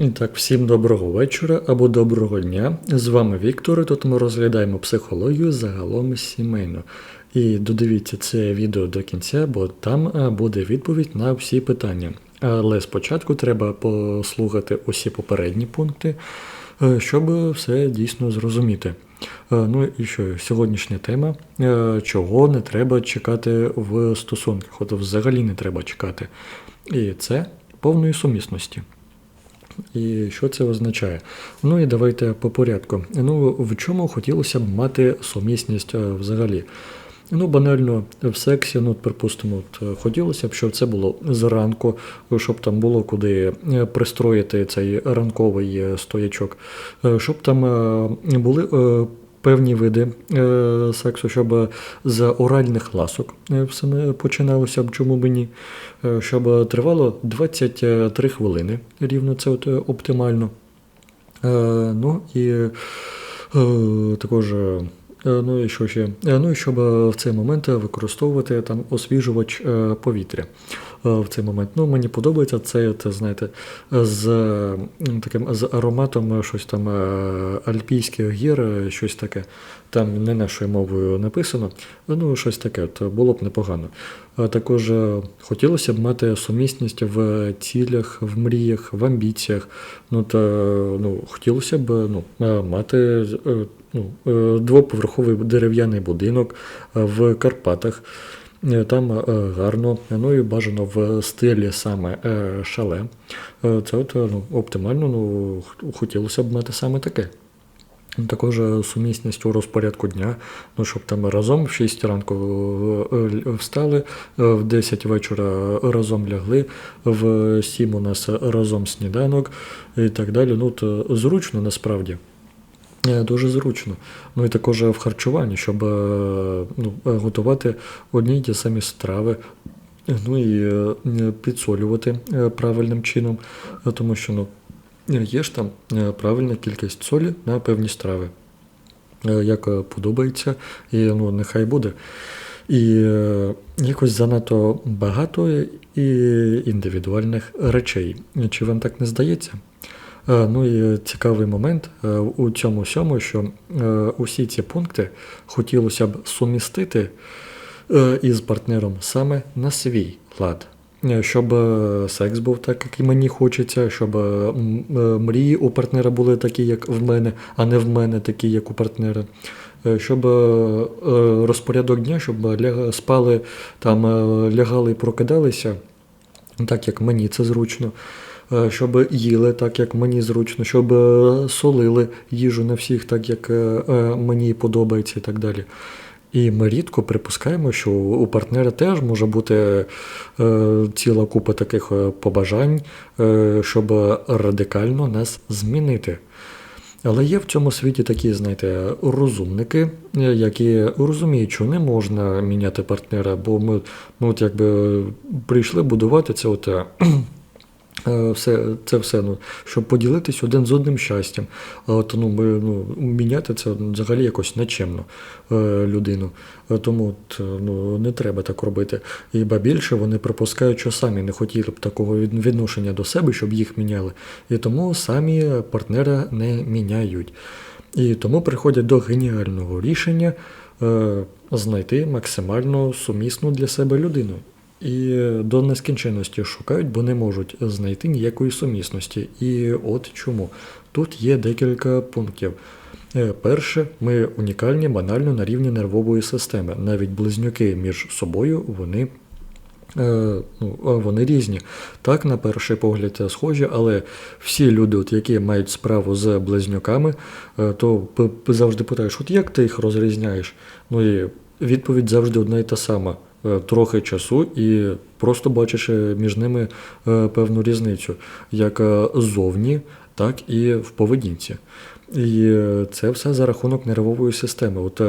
І так, всім доброго вечора або доброго дня. З вами Віктор. і Тут ми розглядаємо психологію загалом сімейно. І додивіться це відео до кінця, бо там буде відповідь на всі питання. Але спочатку треба послухати усі попередні пункти, е, щоб все дійсно зрозуміти. Е, Ну і що, сьогоднішня тема, е, чого не треба чекати в стосунках, от взагалі не треба чекати. І це повної сумісності. І що це означає? Ну і давайте по порядку. Ну, в чому хотілося б мати сумісність е, взагалі? Ну, банально в сексі, ну, припустимо, от, хотілося б, щоб це було зранку, щоб там було куди е, пристроїти цей ранковий е, стоячок, щоб там були певні види е, сексу, щоб з оральних ласок е, все починалося чому б ні, Е, щоб тривало 23 хвилини, рівно це от оптимально. Ну і також. Ну і що ще? Ну і щоб в цей момент використовувати там освіжувач повітря. Е, В цей момент. Ну, мені подобається це, це знаєте, з таким з ароматом е, щось там е, альпійських гір, щось таке. Там не нашою мовою написано. Ну, щось таке, то було б непогано. Також хотілося б мати сумісність в цілях, в мріях, в амбіціях. Ну та ну, хотілося б ну, мати ну, двоповерховий дерев'яний будинок в Карпатах. Е, Там е, гарно, ну і бажано в стилі саме е, шале. Це от, ну, оптимально, ну, хотілося б мати саме таке. Також сумісність у розпорядку дня, ну щоб там разом в 6 ранку встали, в 10 вечора разом лягли, в 7 у нас разом сніданок і так далі. Ну, то зручно насправді. Е, Дуже зручно. Ну і також в харчуванні, щоб е, ну, е, готувати одні й ті самі страви. Ну і підсолювати правильним чином, тому що ну, є ж там правильна кількість солі на певні страви. Як подобається, і ну, нехай буде. І якось занадто багато і індивідуальних речей. Чи вам так не здається? Е, Ну і цікавий момент е, у цьому всьому, що е, усі ці пункти хотілося б сумістити із партнером саме на свій лад. Щоб секс був так, як і мені хочеться, щоб мрії у партнера були такі, як в мене, а не в мене такі, як у партнера. Щоб розпорядок дня, щоб спали, там, лягали і прокидалися, так як мені це зручно. Е, Щоб їли так, як мені зручно, щоб е, солили їжу на всіх, так як е, мені подобається і так далі. І ми рідко припускаємо, що у партнера теж може бути ціла купа таких побажань, щоб радикально нас змінити. Але є в цьому світі такі, знаєте, розумники, які розуміють, що не можна міняти партнера, бо ми ну, от якби прийшли будувати це от. Е, Все, це все, ну, щоб поділитись один з одним щастям. А от, ну, ми, ну, міняти це взагалі якось нечемно е, людину. Е, Тому от, е, ну, не треба так робити. І ба більше вони припускають, що самі не хотіли б такого відношення до себе, щоб їх міняли. І тому самі партнера не міняють. І тому приходять до геніального рішення е, знайти максимально сумісну для себе людину. І до нескінченності шукають, бо не можуть знайти ніякої сумісності. І от чому. Тут є декілька пунктів. Е, Перше, ми унікальні банально на рівні нервової системи. Навіть близнюки між собою вони, е, ну, вони різні. Так, на перший погляд це схожі, але всі люди, от, які мають справу з близнюками, е, то завжди питаєш, от як ти їх розрізняєш? Ну і відповідь завжди одна і та сама. Е, Трохи часу і просто бачиш е, між ними е, певну різницю, як е, зовні, так і в поведінці. І це все за рахунок нервової системи. От,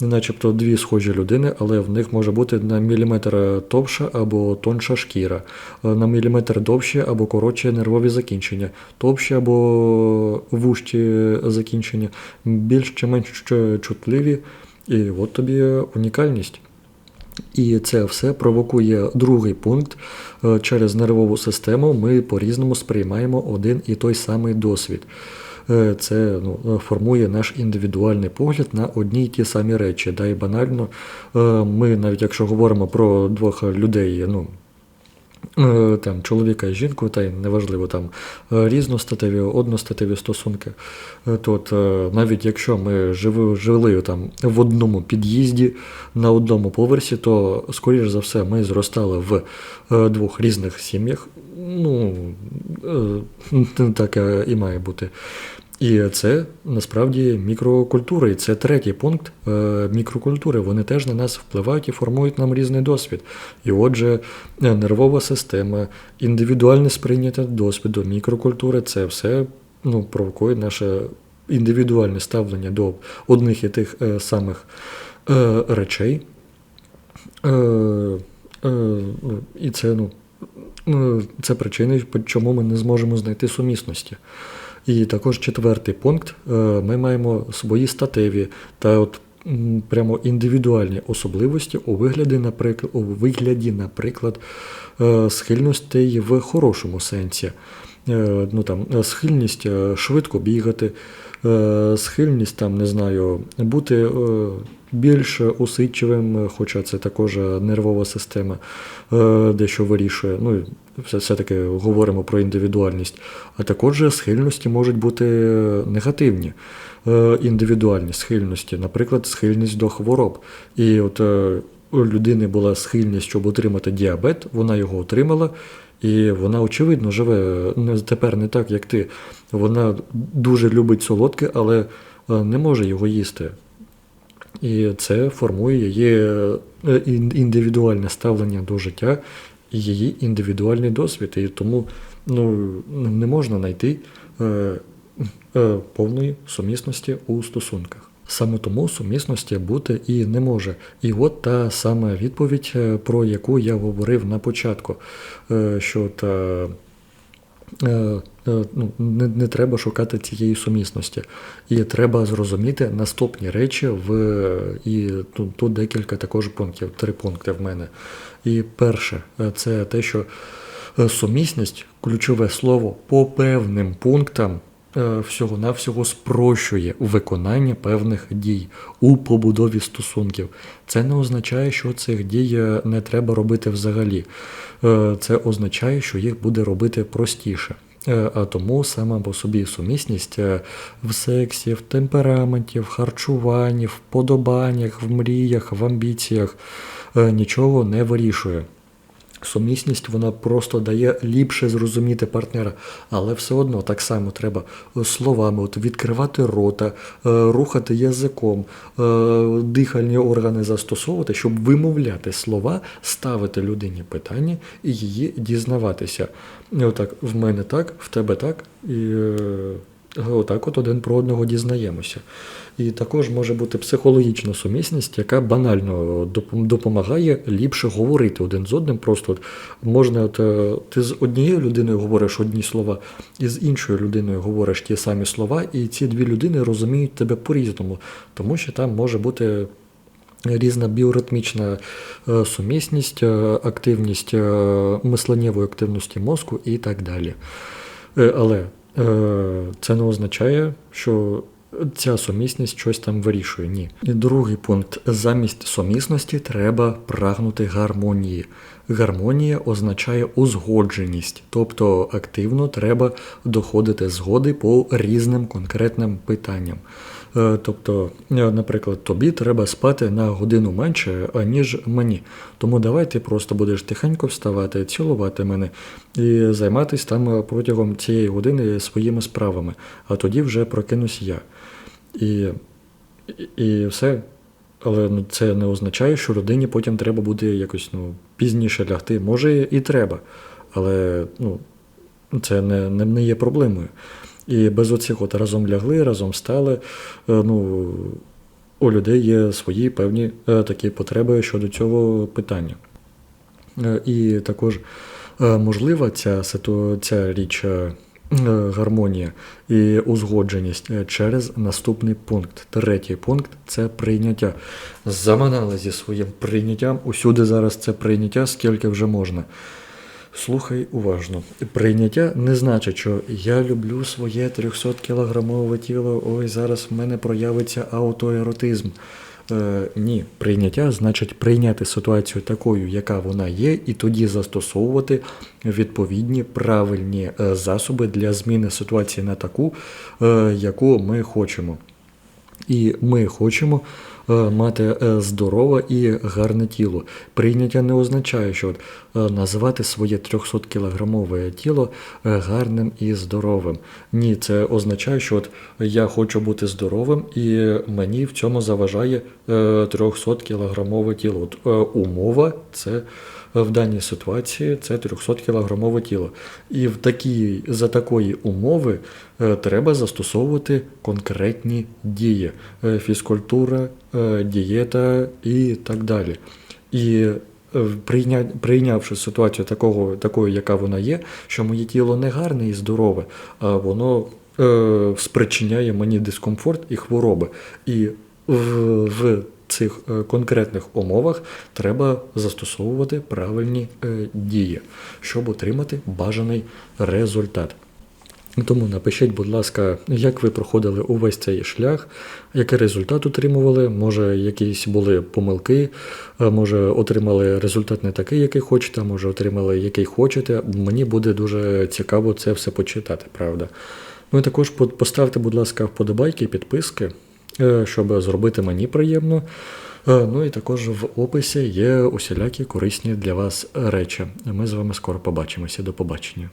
начебто дві схожі людини, але в них може бути на міліметр товша або тонша шкіра, на міліметр довші або коротші нервові закінчення, товщі або вужчі закінчення, більш чи менш чутливі. І от тобі унікальність. І це все провокує другий пункт. Е, Через нервову систему ми по-різному сприймаємо один і той самий досвід. Е, Це ну, формує наш індивідуальний погляд на одні й ті самі речі. Да, і банально, е, ми навіть якщо говоримо про двох людей, ну, Е, там, чоловіка і жінку, та й неважливо там е, різностатеві, одностатеві стосунки. Е, е, навіть якщо ми живи, жили там в одному під'їзді на одному поверсі, то скоріш за все ми зростали в е, двох різних сім'ях. Ну е, так е, і має бути. І це насправді мікрокультури. І це третій пункт е, мікрокультури. Вони теж на нас впливають і формують нам різний досвід. І отже, е, нервова система, індивідуальне сприйняття досвіду, мікрокультури це все ну, провокує наше індивідуальне ставлення до одних і тих е, самих речей. І це, ну, це причини, чому ми не зможемо знайти сумісності. І також четвертий пункт. е, Ми маємо свої статеві та от прямо індивідуальні особливості у вигляді, наприклад, у вигляді, наприклад, е, схильностей в хорошому сенсі. Е, Ну, там, е, схильність е, швидко бігати, схильність там, не знаю, бути більш усидчивим, хоча це також нервова система дещо вирішує. Ну, все- все-таки говоримо про індивідуальність. А також схильності можуть бути негативні. Індивідуальні схильності, наприклад, схильність до хвороб. І от людини була схильність, щоб отримати діабет, вона його отримала, і вона, очевидно, живе не, тепер не так, як ти. Вона дуже любить солодке, але е, не може його їсти. І це формує її е, індивідуальне ставлення до життя і її індивідуальний досвід. І тому ну, не можна знайти е, е, повної сумісності у стосунках. Саме тому сумісності бути і не може. І от та сама відповідь, е, про яку я говорив на початку, е, що та. Е, ну, не, не треба шукати цієї сумісності. І треба зрозуміти наступні речі в і тут, тут декілька також пунктів, три пункти в мене. І перше, це те, що сумісність, ключове слово, по певним пунктам всього-навсього спрощує виконання певних дій у побудові стосунків. Це не означає, що цих дій е, не треба робити взагалі. Е, Це означає, що їх буде робити простіше. Е, А тому сама по собі сумісність е, в сексі, в темпераменті, в харчуванні, в вподобаннях, в мріях, в амбіціях е, нічого не вирішує. Сумісність вона просто дає ліпше зрозуміти партнера, але все одно так само треба е, словами от відкривати рота, е, рухати язиком, е, дихальні органи застосовувати, щоб вимовляти слова, ставити людині питання і її дізнаватися. Отак, в мене так, в тебе так, і отак от один про одного дізнаємося. І також може бути психологічна сумісність, яка банально допомагає ліпше говорити один з одним. Просто от можна, от, е, ти з однією людиною говориш одні слова, і з іншою людиною говориш ті самі слова, і ці дві людини розуміють тебе по-різному, тому що там може бути. Різна біоритмічна е, сумісність, е, активність мисленнєвої активності мозку і так далі. Але це не означає, що ця сумісність щось там вирішує. Ні. І другий пункт: замість сумісності треба прагнути гармонії. Гармонія означає узгодженість, тобто активно треба доходити згоди по різним конкретним питанням. Е, Тобто, е, наприклад, тобі треба спати на годину менше, аніж мені. Тому давай ти просто будеш тихенько вставати, цілувати мене і займатися там протягом цієї години своїми справами, а тоді вже прокинусь я. І, і, все. Але ну, це не означає, що людині потім треба буде якось ну, пізніше лягти. Може і треба, але ну, це не, не є проблемою. І без оцих от разом лягли, разом встали. е, Ну, у людей є свої певні е, такі потреби щодо цього питання. Е, І також можлива ця, ситу- ця річ гармонія і узгодженість через наступний пункт. Третій пункт це прийняття. Заманали зі своїм прийняттям. Усюди зараз це прийняття, скільки вже можна. Слухай уважно. Прийняття не значить, що я люблю своє 300 кілограмове тіло, ой, зараз в мене проявиться аутоеротизм. Е, ні, прийняття значить прийняти ситуацію такою, яка вона є, і тоді застосовувати відповідні правильні е, засоби для зміни ситуації на таку, е, яку ми хочемо. І ми хочемо е, мати е, здорове і гарне тіло. Прийняття не означає, що от, е, називати своє 300 кілограмове тіло гарним і здоровим. Ні, це означає, що от я хочу бути здоровим, і мені в цьому заважає е, 300 кілограмове тіло. От, умова це в даній ситуації це 300 кілограмове тіло. І в такій, за такої умови е, треба застосовувати конкретні дії: Е, фізкультура, е, дієта і так далі. І прийнявши ситуацію такого, такою, яка вона є, що моє тіло не гарне і здорове, а воно е, спричиняє мені дискомфорт і хвороби. І в, в цих е, конкретних умовах треба застосовувати правильні е, дії, щоб отримати бажаний результат. Тому напишіть, будь ласка, як ви проходили увесь цей шлях, який результат отримували, може, якісь були помилки, е, може, отримали результат не такий, який хочете, може, отримали який хочете. Мені буде дуже цікаво це все почитати, правда. Ну і також поставте, будь ласка, вподобайки, підписки, щоб зробити мені приємно. Е, Ну і також в описі є усілякі корисні для вас речі. Ми з вами скоро побачимося. До побачення.